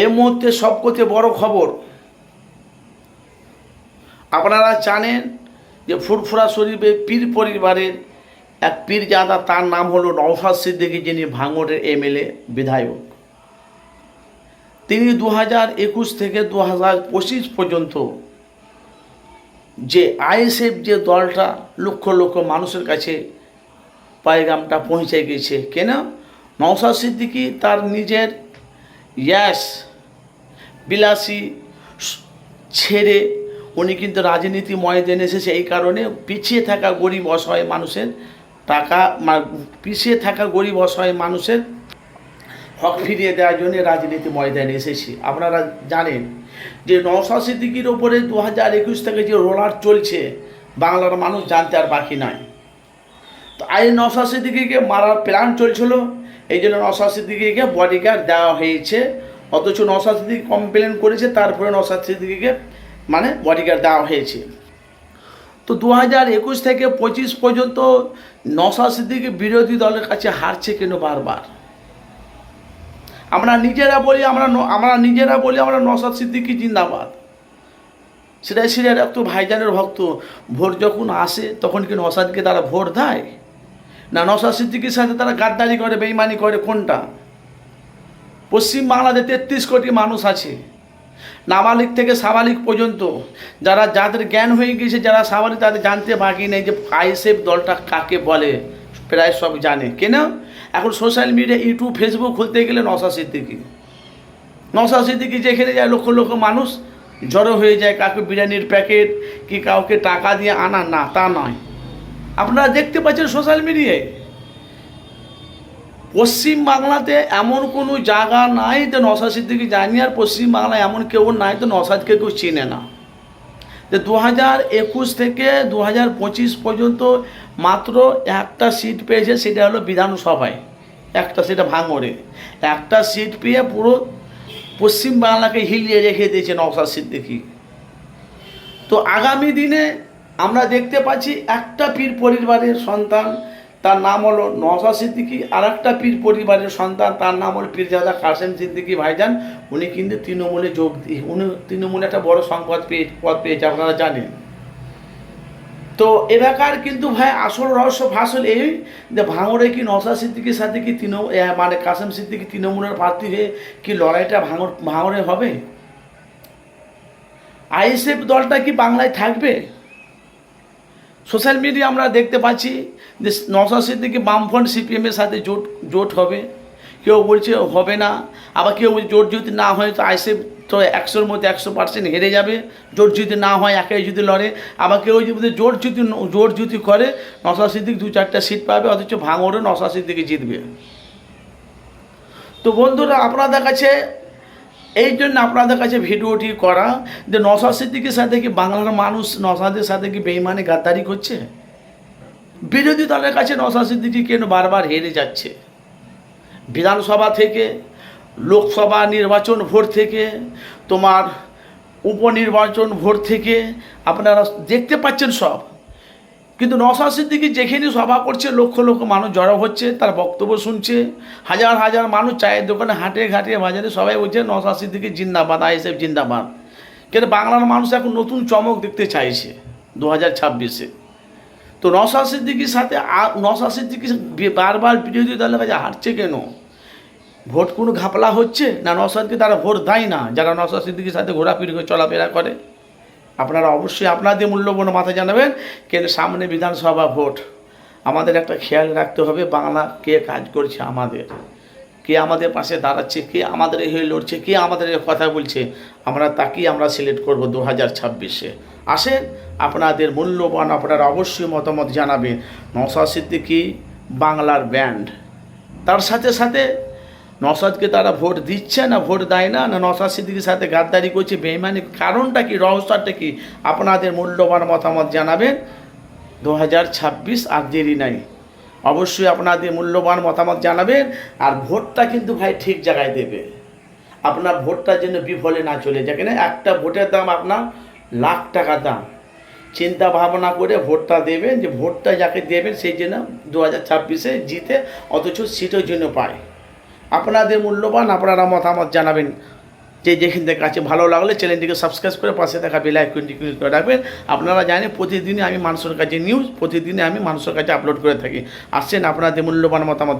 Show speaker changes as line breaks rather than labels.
এই মুহূর্তে সবকথে বড় খবর, আপনারা জানেন যে ফুরফুরা শরীফে পীর পরিবারের এক পীরজাদা, তার নাম হলো নওশাদ সিদ্দিকী, যিনি ভাঙড়ের এমএলএ বিধায়ক। তিনি দু হাজার একুশ থেকে দু হাজার পঁচিশ পর্যন্ত যে আইএসএফ যে দলটা লক্ষ লক্ষ মানুষের কাছে পায়গামটা পৌঁছে গেছে। কেন? নওশাদ সিদ্দিকী তার নিজের ইয়াস বিলাসী ছেড়ে উনি কিন্তু রাজনীতি ময়দানে এসেছে এই কারণে পিছিয়ে থাকা গরিব অসহায় মানুষের টাকা পিছিয়ে থাকা গরিব অসহায় মানুষের হক ফিরিয়ে দেওয়ার জন্য রাজনীতি ময়দানে এসেছি। আপনারা জানেন যে নওশাদ সিদ্দিকির ওপরে দু হাজার একুশ থেকে যে রোলার চলছে, বাংলার মানুষ জানতে আর বাকি নাই। তো নওশাদ সিদ্দিকিকে মারার প্ল্যান চলছিল। এই জন্য নওশাদ সিদ্দিকিকে বডিগার্ড দেওয়া হয়েছে। অথচ নওশাদ সিদ্দিকি কমপ্লেন করেছে, তারপরে নওশাদ সিদ্দিকিকে মানে বডিগার্ড দেওয়া হয়েছে। তো দু হাজার একুশ থেকে পঁচিশ পর্যন্ত নওশাদ সিদ্দিকি বিরোধী দলের কাছে হারছে কেন বারবার? আমরা নিজেরা বলি, আমরা আমরা নিজেরা বলি আমরা নসাদ সিদ্দিকি জিন্দাবাদ। সেটাই সিরিয়ার একটু ভাইজানের ভক্ত। ভোট যখন আসে, তখন কি নসাদকে তারা ভোট দেয়? না নসাদ সিদ্দিকির সাথে তারা গাদ্দারি করে বেইমানি করে, কোনটা? পশ্চিম বাংলাতে তেত্রিশ কোটি মানুষ আছে। নাবালিক থেকে সাবালিক পর্যন্ত। যারা যাদের জ্ঞান হয়ে গিয়েছে, যারা সাবালিক, তাদের জানতে বাকি নেই যে আইসেফ দলটা কাকে বলে। প্রায় সব জানে। কেন? এখন সোশ্যাল মিডিয়া, ইউটিউব, ফেসবুক খুলতে গেলে নশা সিদ্দিকি। নশা সিদ্দিকি যেখানে যায়, লক্ষ লক্ষ মানুষ জড়ো হয়ে যায়, কাউকে বিরিয়ানির প্যাকেট কি কাউকে টাকা দিয়ে আনা? না, তা নয়। আপনারা দেখতে পাচ্ছেন সোশ্যাল মিডিয়ায়। পশ্চিম বাংলাতে এমন কোনো জায়গা নাই যে নশা সিদ্দিকি জানি আর পশ্চিম বাংলায় এমন কেউ নাই তো নশাদকে কেউ চিনে না। যে দু হাজার একুশ থেকে দু হাজার পঁচিশ পর্যন্ত মাত্র একটা সিট পেয়েছে, সেটা হলো বিধানসভায়। একটা সেটা ভাঙড়ে। একটা সিট পেয়ে পুরো পশ্চিম বাংলাকে হিলিয়ে রেখে দিয়েছে নওশাদ সিদ্দিকি। তো আগামী দিনে আমরা দেখতে পাচ্ছি একটা পীর পরিবারের সন্তান, তার নাম হলো নওশাদ সিদ্দিকি। আর একটা পীর পরিবারের সন্তান, তার নাম হলো পীরজাদা কাসেম সিদ্দিকি ভাইজান। উনি কিন্তু তৃণমূলে যোগ দিয়ে উনি তৃণমূলে একটা বড় সংপদ পেয়ে পদ পেয়েছে, আপনারা জানেন। তো এলাকার কিন্তু ভাই আসল রহস্য ফাসল এই যে ভাঙড়ে কি নওশাদ সিদ্দিকির সাথে কি তৃণ মানে কাসেম সিদ্দিকি তৃণমূলের প্রার্থী হয়ে কি লড়াইটা ভাঙড়, ভাঙড়ে হবে? আইএসএফ দলটা কি বাংলায় থাকবে? সোশ্যাল মিডিয়া আমরা দেখতে পাচ্ছি যে নওশাদ সিদ্দিকি বামফ্রন্ট সিপিএমের সাথে জোট জোট হবে। কেউ বলছে হবে না, আবার কেউ বলছে জোট যদি না হয় তো আইসে তো একশোর মধ্যে একশো পার্সেন্ট হেরে যাবে। জোট যদি না হয় একাই যদি লড়ে, আবার কেউ যদি জোট যদি জোট যদি করে নশা সিদ্দিক দু চারটা সিট পাবে, অথচ ভাঙড়ে নশা সিদ্দিকি জিতবে। তো বন্ধুরা, আপনাদের কাছে এই জন্য আপনাদের কাছে ভিডিওটি করা, যে নশাদ সিদ্দিকের সাথে কি বাংলার মানুষ নসাদের সাথে কি বেইমানে গাদ্দারি করছে? বিরোধী দলের কাছে নশাদ সিদ্দিকি কেন বারবার হেরে যাচ্ছে? বিধানসভা থেকে, লোকসভা নির্বাচন ভোট থেকে, তোমার উপনির্বাচন ভোট থেকে আপনারা দেখতে পাচ্ছেন সব। কিন্তু নশা সিদ্দিকি যেখানে সভা করছে, লক্ষ লক্ষ মানুষ জড়ো হচ্ছে, তার বক্তব্য শুনছে। হাজার হাজার মানুষ চায়ের দোকানে হাটে ঘাটে বাজারে সবাই বলছে নশা সিদ্দিকি জিন্দাবাদ, আইএসএফ জিন্দাবাদ। কিন্তু বাংলার মানুষ এখন নতুন চমক দেখতে চাইছে দু হাজার ছাব্বিশে। তো নশা সিদ্দিকির সাথে নশা সিদ্দিকি বারবার বিরোধী দলের কাছে হারছে কেন? ভোট কোনো ঘাপলা হচ্ছে? না নসাদকে তারা ভোট দেয় না, যারা নসাদ সিদ্দিকির সাথে ঘোরাফিরি করে, চলাফেরা করে? আপনারা অবশ্যই আপনাদের মূল্যবান মাথায় জানাবেন, কিন্তু সামনে বিধানসভা ভোট। আমাদের একটা খেয়াল রাখতে হবে, বাংলা কে কাজ করছে আমাদের? কে আমাদের পাশে দাঁড়াচ্ছে? কে আমাদের হয়ে লড়ছে? কে আমাদের কথা বলছে? আমরা তাকেই আমরা সিলেক্ট করব দু হাজার ছাব্বিশে। আসেন, আপনাদের মূল্যবান, আপনারা অবশ্যই মতামত জানাবেন। নওশাদ সিদ্দিকি, বাংলার ব্যান্ড। তার সাথে সাথে নসাদকে তারা ভোট দিচ্ছে না, ভোট দেয় না না নসাদ সিদ্দিকির সাথে গাদ্দারি করছে, বেইমানি, কারণটা কি, রহস্যটা কি? আপনাদের মূল্যবান মতামত জানাবেন। দু হাজার ছাব্বিশ আর দেরি নাই। অবশ্যই আপনাদের মূল্যবান মতামত জানাবেন, আর ভোটটা কিন্তু ভাই ঠিক জায়গায় দেবে। আপনার ভোটটা যেন বিফলে না চলে যায়। কেন? একটা ভোটের দাম আপনার লাখ টাকা দাম। চিন্তা ভাবনা করে ভোটটা দেবেন, যে ভোটটা যাকে দেবেন, সেই জন্য দু হাজার ছাব্বিশে জিতে অথচ সিটের জন্য পায়। আপনাদের মূল্যবান আপনারা মতামত জানাবেন। যে যেখান থেকে কাছে ভালো লাগলে চ্যানেলটিকে সাবস্ক্রাইব করে পাশে থাকা বেল আইকনটি ক্লিক করে রাখবেন। আপনারা জানেন প্রতিদিনই আমি মানুষের কাছে নিউজ প্রতিদিনই আমি মানুষের কাছে আপলোড করে থাকি। আসছেন আপনাদের মূল্যবান মতামত